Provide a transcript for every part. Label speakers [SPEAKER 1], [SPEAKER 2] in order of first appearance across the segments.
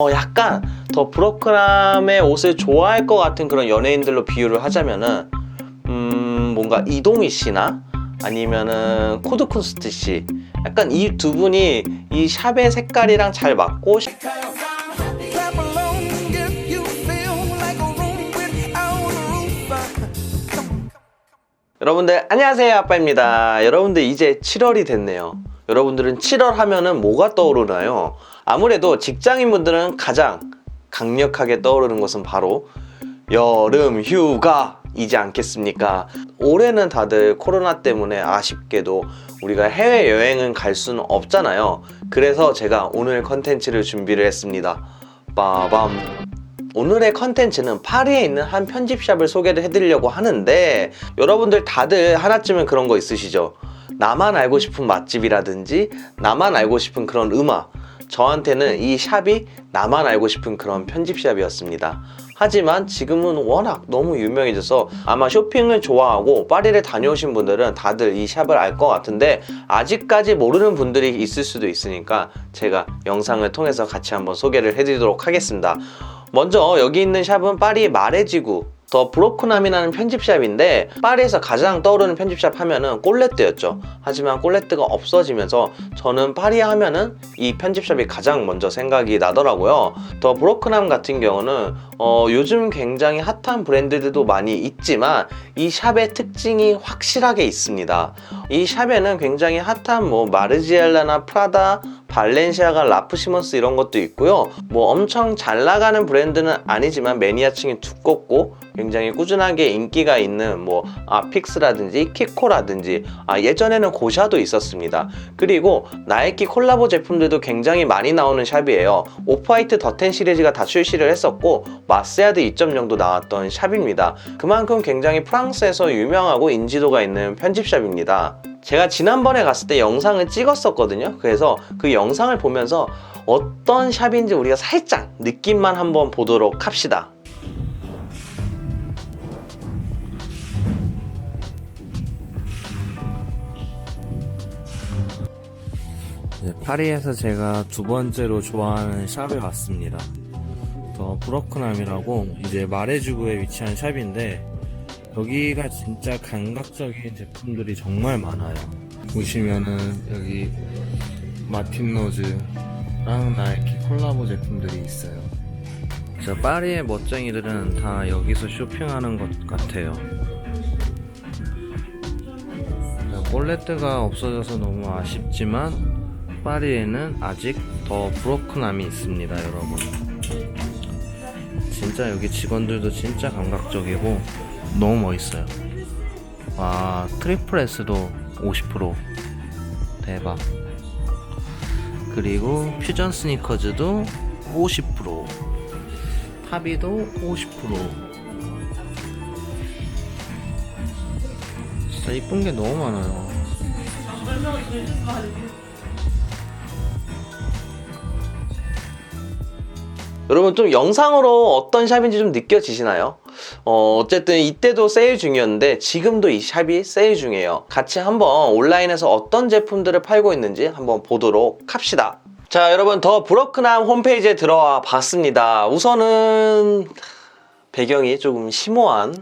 [SPEAKER 1] 어, 약간 더 브로크람의 옷을 좋아할 것 같은 그런 연예인들로 비유를 하자면은 음 뭔가 이동희 씨나 아니면은 코드쿤스트 씨. 약간 이 두 분이 이 샵의 색깔이랑 잘 맞고. 여러분들 안녕하세요 아빠입니다. 여러분들 이제 7월이 됐네요. 여러분들은 7월 하면은 뭐가 떠오르나요 아무래도 직장인분들은 가장 강력하게 떠오르는 것은 바로 여름 휴가이지 않겠습니까? 올해는 다들 코로나 때문에 아쉽게도 우리가 해외여행은 갈 수는 없잖아요. 그래서 제가 오늘 컨텐츠를 준비를 했습니다. 빠밤. 오늘의 컨텐츠는 파리에 있는 한 편집샵을 소개를 해드리려고 하는데 여러분들 다들 하나쯤은 그런 거 있으시죠? 나만 알고 싶은 맛집이라든지 나만 알고 싶은 그런 음악 저한테는 이 샵이 나만 알고 싶은 그런 편집샵이었습니다. 하지만 지금은 워낙 너무 유명해져서 아마 쇼핑을 좋아하고 파리를 다녀오신 분들은 다들 이 샵을 알 것 같은데 아직까지 모르는 분들이 있을 수도 있으니까 제가 영상을 통해서 같이 한번 소개를 해드리도록 하겠습니다. 먼저 여기 있는 샵은 파리 마레지구 더 브로크남이라는 편집샵인데 파리에서 가장 떠오르는 편집샵 하면은 꼴레뜨였죠. 하지만 꼴레뜨가 없어지면서 저는 파리 하면은 이 편집샵이 가장 먼저 생각이 나더라고요. 더 브로크남 같은 경우는 어, 요즘 굉장히 핫한 브랜드들도 많이 있지만 이 샵의 특징이 확실하게 있습니다. 이 샵에는 굉장히 핫한 뭐 마르지엘라나 프라다, 발렌시아가 라프시먼스 이런 것도 있고요. 뭐 엄청 잘 나가는 브랜드는 아니지만 매니아층이 두껍고 굉장히 꾸준하게 인기가 있는 뭐 아픽스라든지 키코라든지 아 예전에는 고샤도 있었습니다. 그리고 나이키 콜라보 제품들도 굉장히 많이 나오는 샵이에요. 오프화이트 더텐 시리즈가 다 출시를 했었고 마스야드 2.0도 나왔던 샵입니다. 그만큼 굉장히 프랑스에서 유명하고 인지도가 있는 편집샵입니다. 제가 지난번에 갔을 때 영상을 찍었었거든요. 그래서 그 영상을 보면서 어떤 샵인지 우리가 살짝 느낌만 한번 보도록 합시다.
[SPEAKER 2] 네, 파리에서 제가 두 번째로 좋아하는 샵에 왔습니다. 더 브로크남이라고 이제 마레주구에 위치한 샵인데 여기가 진짜 감각적인 제품들이 정말 많아요. 보시면은 여기 마틴 로즈랑 나이키 콜라보 제품들이 있어요. 저 파리의 멋쟁이들은 다 여기서 쇼핑하는 것 같아요. 꼴레트가 없어져서 너무 아쉽지만 파리에는 아직 더 브로크남이 있습니다, 여러분. 진짜 여기 직원들도 진짜 감각적이고 너무 멋있어요. 와, 트리플 S도 50% 대박. 그리고 퓨전 스니커즈도 50%, 타비도 50%. 진짜 이쁜 게 너무 많아요.
[SPEAKER 1] 여러분 좀 영상으로 어떤 샵인지 좀 느껴지시나요? 어, 어쨌든 이때도 세일 중이었는데 지금도 이 샵이 세일 중이에요. 같이 한번 온라인에서 어떤 제품들을 팔고 있는지 한번 보도록 합시다. 자, 여러분 더 브로크남 홈페이지에 들어와 봤습니다. 우선은 배경이 조금 심오한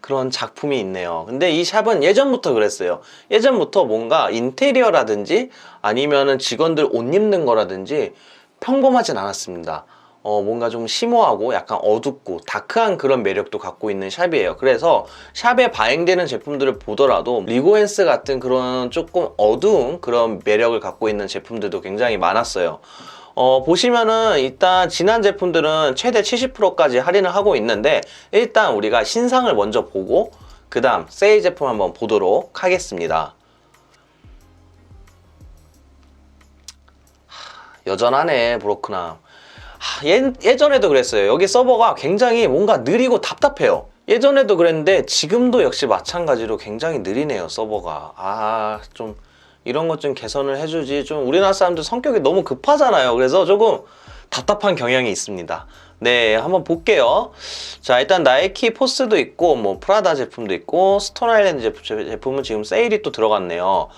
[SPEAKER 1] 그런 작품이 있네요. 근데 이 샵은 예전부터 그랬어요. 예전부터 뭔가 인테리어라든지 아니면은 직원들 옷 입는 거라든지 평범하진 않았습니다. 어, 뭔가 좀 심오하고 약간 어둡고 다크한 그런 매력도 갖고 있는 샵이에요. 그래서 샵에 발행되는 제품들을 보더라도 리고엔스 같은 그런 조금 어두운 그런 매력을 갖고 있는 제품들도 굉장히 많았어요. 어, 보시면은 일단 지난 제품들은 최대 70%까지 할인을 하고 있는데 일단 우리가 신상을 먼저 보고 그 다음 세일 제품 한번 보도록 하겠습니다. 하, 여전하네 브로크남. 하, 예, 예전에도 그랬어요. 여기 서버가 굉장히 뭔가 느리고 답답해요. 예전에도 그랬는데 지금도 역시 마찬가지로 굉장히 느리네요 서버가. 아 좀 이런 것 좀 개선을 해주지. 좀 우리나라 사람들 성격이 너무 급하잖아요. 그래서 조금 답답한 경향이 있습니다. 네, 한번 볼게요. 자, 일단 나이키 포스도 있고, 뭐 프라다 제품도 있고, 스톤 아일랜드 제품, 제품은 지금 세일이 또 들어갔네요.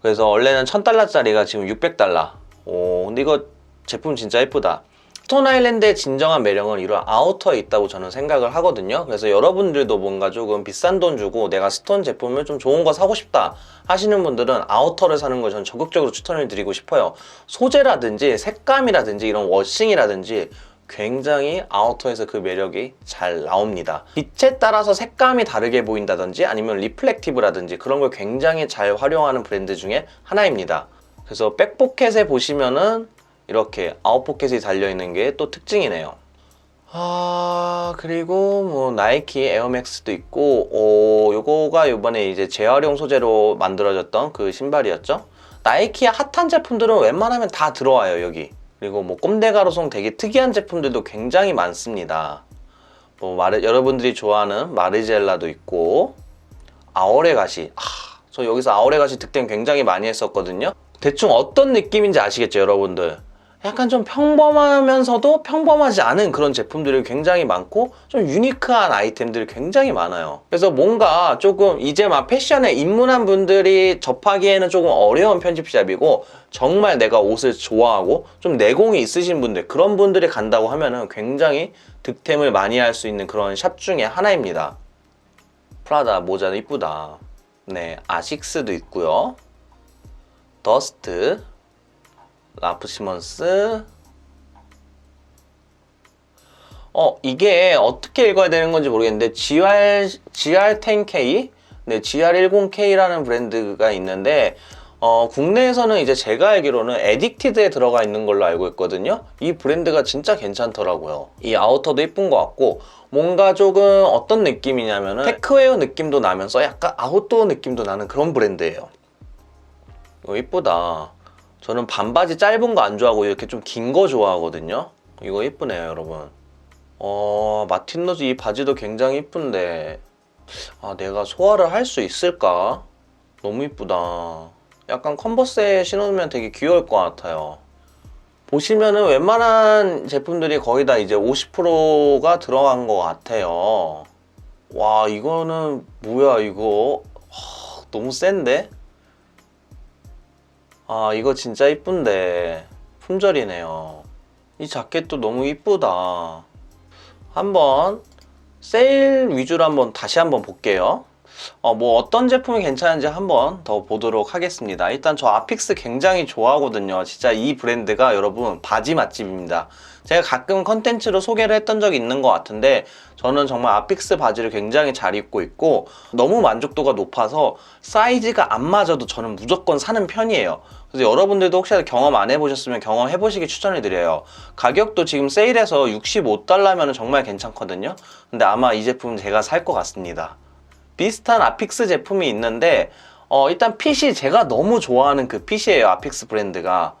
[SPEAKER 1] 그래서 원래는 1000달러짜리가 지금 600달러. 오, 근데 이거 제품 진짜 예쁘다. 스톤 아일랜드의 진정한 매력은 이런 아우터에 있다고 저는 생각을 하거든요. 그래서 여러분들도 뭔가 조금 비싼 돈 주고 내가 스톤 제품을 좀 좋은 거 사고 싶다 하시는 분들은 아우터를 사는 걸 저는 적극적으로 추천을 드리고 싶어요. 소재라든지 색감이라든지 이런 워싱이라든지 굉장히 아우터에서 그 매력이 잘 나옵니다. 빛에 따라서 색감이 다르게 보인다든지 아니면 리플렉티브라든지 그런 걸 굉장히 잘 활용하는 브랜드 중에 하나입니다. 그래서 백포켓에 보시면은 이렇게 아웃 포켓이 달려있는 게 또 특징이네요. 아, 그리고 뭐 나이키 에어맥스도 있고, 오, 요거가 요번에 이제 재활용 소재로 만들어졌던 그 신발이었죠. 나이키의 핫한 제품들은 웬만하면 다 들어와요, 여기. 그리고 뭐 꼼데 가로송 되게 특이한 제품들도 굉장히 많습니다. 뭐 마르, 여러분들이 좋아하는 마르젤라도 있고, 아오레 가시. 아, 저 여기서 아오레 가시 득템 굉장히 많이 했었거든요. 대충 어떤 느낌인지 아시겠죠, 여러분들? 약간 좀 평범하면서도 평범하지 않은 그런 제품들이 굉장히 많고 좀 유니크한 아이템들이 굉장히 많아요. 그래서 뭔가 조금 이제 막 패션에 입문한 분들이 접하기에는 조금 어려운 편집샵이고 정말 내가 옷을 좋아하고 좀 내공이 있으신 분들 그런 분들이 간다고 하면은 굉장히 득템을 많이 할 수 있는 그런 샵 중에 하나입니다. 프라다 모자도 이쁘다. 네, 아식스도 있고요. 더스트, 라프 시먼스. 어, 이게 어떻게 읽어야 되는 건지 모르겠는데, GR, GR10K? 네, GR10K라는 브랜드가 있는데, 어, 국내에서는 이제 제가 알기로는 에딕티드에 들어가 있는 걸로 알고 있거든요. 이 브랜드가 진짜 괜찮더라고요. 이 아우터도 예쁜 것 같고, 뭔가 조금 어떤 느낌이냐면은, 테크웨어 느낌도 나면서 약간 아웃도어 느낌도 나는 그런 브랜드예요. 이거 이쁘다. 저는 반바지 짧은 거 안 좋아하고 이렇게 좀 긴 거 좋아하거든요. 이거 이쁘네요, 여러분. 어, 마틴 로즈 이 바지도 굉장히 이쁜데, 아, 내가 소화를 할 수 있을까? 너무 이쁘다. 약간 컨버스에 신으면 되게 귀여울 것 같아요. 보시면은 웬만한 제품들이 거의 다 이제 50%가 들어간 것 같아요. 와, 이거는 뭐야, 이거. 하, 너무 센데? 아, 이거 진짜 이쁜데. 품절이네요. 이 자켓도 너무 이쁘다. 한번 세일 위주로 한번 다시 한번 볼게요. 어, 뭐 어떤 제품이 괜찮은지 한번 더 보도록 하겠습니다. 일단 저 아픽스 굉장히 좋아하거든요. 진짜 이 브랜드가 여러분 바지 맛집입니다. 제가 가끔 컨텐츠로 소개를 했던 적이 있는 것 같은데 저는 정말 아픽스 바지를 굉장히 잘 입고 있고 너무 만족도가 높아서 사이즈가 안 맞아도 저는 무조건 사는 편이에요. 그래서 여러분들도 혹시 경험 안 해보셨으면 경험해 보시기 추천해 드려요. 가격도 지금 세일해서 65달러면 정말 괜찮거든요. 근데 아마 이 제품은 제가 살 것 같습니다. 비슷한 아픽스 제품이 있는데 어, 일단 핏이 제가 너무 좋아하는 그 핏이에요 아픽스 브랜드가.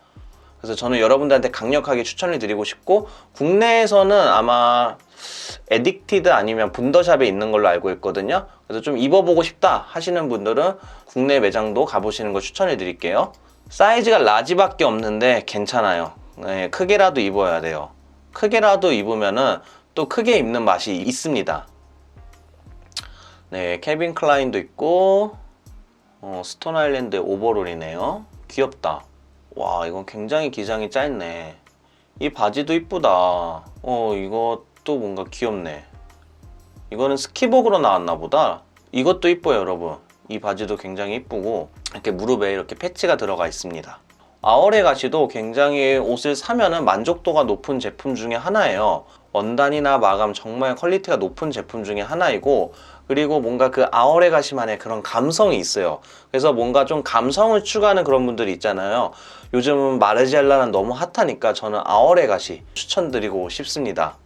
[SPEAKER 1] 그래서 저는 여러분들한테 강력하게 추천을 드리고 싶고 국내에서는 아마 에딕티드 아니면 분더샵에 있는 걸로 알고 있거든요. 그래서 좀 입어보고 싶다 하시는 분들은 국내 매장도 가보시는 걸 추천해 드릴게요. 사이즈가 라지밖에 없는데 괜찮아요. 네, 크게라도 입어야 돼요. 크게라도 입으면은 또 크게 입는 맛이 있습니다 네, 케빈 클라인도 있고 어, 스톤 아일랜드 오버롤이네요. 귀엽다. 와, 이건 굉장히 기장이 짧네. 이 바지도 이쁘다. 어, 이것도 뭔가 귀엽네. 이거는 스키복으로 나왔나 보다. 이것도 이뻐요, 여러분. 이 바지도 굉장히 이쁘고 이렇게 무릎에 이렇게 패치가 들어가 있습니다. 아월의 가시도 굉장히 옷을 사면은 만족도가 높은 제품 중에 하나예요. 원단이나 마감 정말 퀄리티가 높은 제품 중에 하나이고 그리고 뭔가 그 아월의 가시만의 그런 감성이 있어요. 그래서 뭔가 좀 감성을 추구하는 그런 분들이 있잖아요. 요즘은 마르지엘라는 너무 핫하니까 저는 아월의 가시 추천드리고 싶습니다.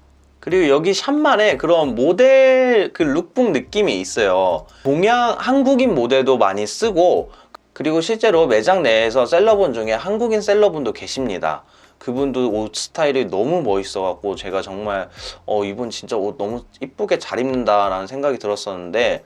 [SPEAKER 1] 그리고 여기 샵만의 그런 모델 그 룩북 느낌이 있어요. 동양 한국인 모델도 많이 쓰고 그리고 실제로 매장 내에서 셀러분 중에 한국인 셀러분도 계십니다. 그분도 옷 스타일이 너무 멋있어갖고 제가 정말 어 이분 진짜 옷 너무 이쁘게 잘 입는다라는 생각이 들었었는데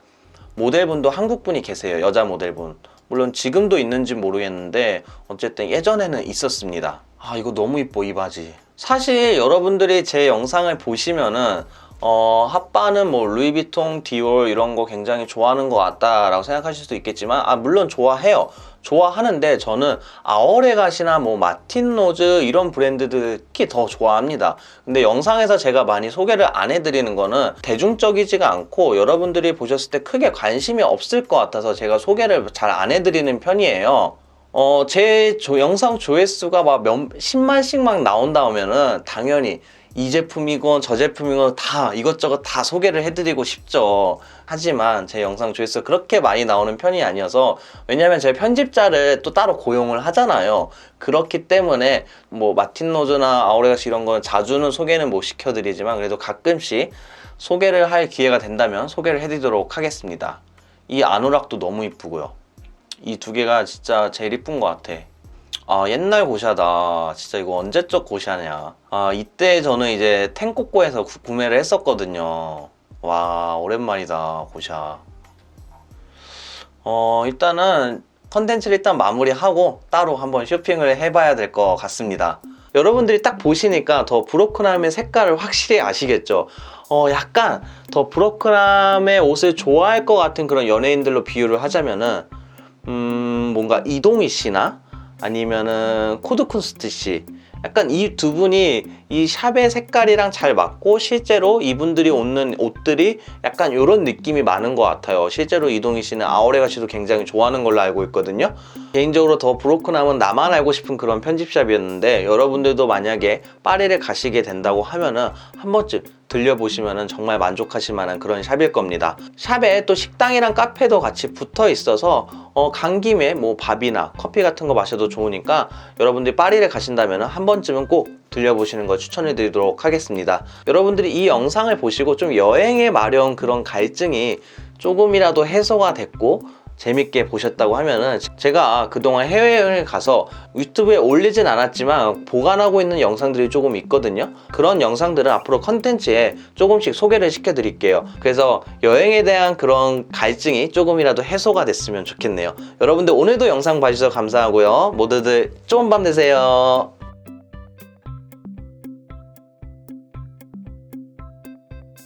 [SPEAKER 1] 모델분도 한국분이 계세요 여자 모델분. 물론 지금도 있는지 모르겠는데 어쨌든 예전에는 있었습니다. 아 이거 너무 이뻐 이 바지. 사실 여러분들이 제 영상을 보시면은 어, 핫바는 뭐 루이비통, 디올 이런 거 굉장히 좋아하는 것 같다라고 생각하실 수도 있겠지만 아 물론 좋아해요. 좋아하는데 저는 아오레갓이나 뭐 마틴 로즈 이런 브랜드들 특히 더 좋아합니다. 근데 영상에서 제가 많이 소개를 안 해드리는 거는 대중적이지가 않고 여러분들이 보셨을 때 크게 관심이 없을 것 같아서 제가 소개를 잘 안 해드리는 편이에요. 어, 제 조- 영상 조회수가 막 몇, 10만씩 막 나온다 하면은 당연히 이 제품이건 저 제품이건 다 이것저것 다 소개를 해드리고 싶죠. 하지만 제 영상 조회수 그렇게 많이 나오는 편이 아니어서 왜냐면 제 편집자를 또 따로 고용을 하잖아요. 그렇기 때문에 뭐 마틴 로즈나 아우레가시 이런 건 자주는 소개는 못 시켜드리지만 그래도 가끔씩 소개를 할 기회가 된다면 소개를 해드리도록 하겠습니다. 이 아누락도 너무 이쁘고요. 이 두 개가 진짜 제일 이쁜 것 같아. 아 옛날 고샤다. 진짜 이거 언제적 고샤냐. 아 이때 저는 이제 탱코코에서 구- 구매를 했었거든요. 와 오랜만이다 고샤. 어 일단은 컨텐츠를 일단 마무리하고 따로 한번 쇼핑을 해봐야 될 것 같습니다. 여러분들이 딱 보시니까 더 브로큰함의 색깔을 확실히 아시겠죠? 어, 약간 더 브로큰함의 옷을 좋아할 것 같은 그런 연예인들로 비유를 하자면은, 음, 뭔가 이동희 씨나 아니면은 코드쿤스트 씨. 약간 이 두 분이 이 샵의 색깔이랑 잘 맞고 실제로 이분들이 입는 옷들이 약간 이런 느낌이 많은 것 같아요. 실제로 이동희 씨는 아오레가 씨도 굉장히 좋아하는 걸로 알고 있거든요. 개인적으로 더 브로큰함은 나만 알고 싶은 그런 편집샵이었는데 여러분들도 만약에 파리를 가시게 된다고 하면은 한 번쯤 들려보시면은 정말 만족하실 만한 그런 샵일 겁니다. 샵에 또 식당이랑 카페도 같이 붙어 있어서 어, 간 김에 뭐 밥이나 커피 같은 거 마셔도 좋으니까 여러분들이 파리를 가신다면 한 번쯤은 꼭 들려보시는 걸 추천해 드리도록 하겠습니다. 여러분들이 이 영상을 보시고 좀 여행에 마련 그런 갈증이 조금이라도 해소가 됐고 재밌게 보셨다고 하면은 제가 그동안 해외 여행을 가서 유튜브에 올리진 않았지만 보관하고 있는 영상들이 조금 있거든요. 그런 영상들은 앞으로 컨텐츠에 조금씩 소개를 시켜 드릴게요. 그래서 여행에 대한 그런 갈증이 조금이라도 해소가 됐으면 좋겠네요. 여러분들 오늘도 영상 봐주셔서 감사하고요. 모두들 좋은 밤 되세요.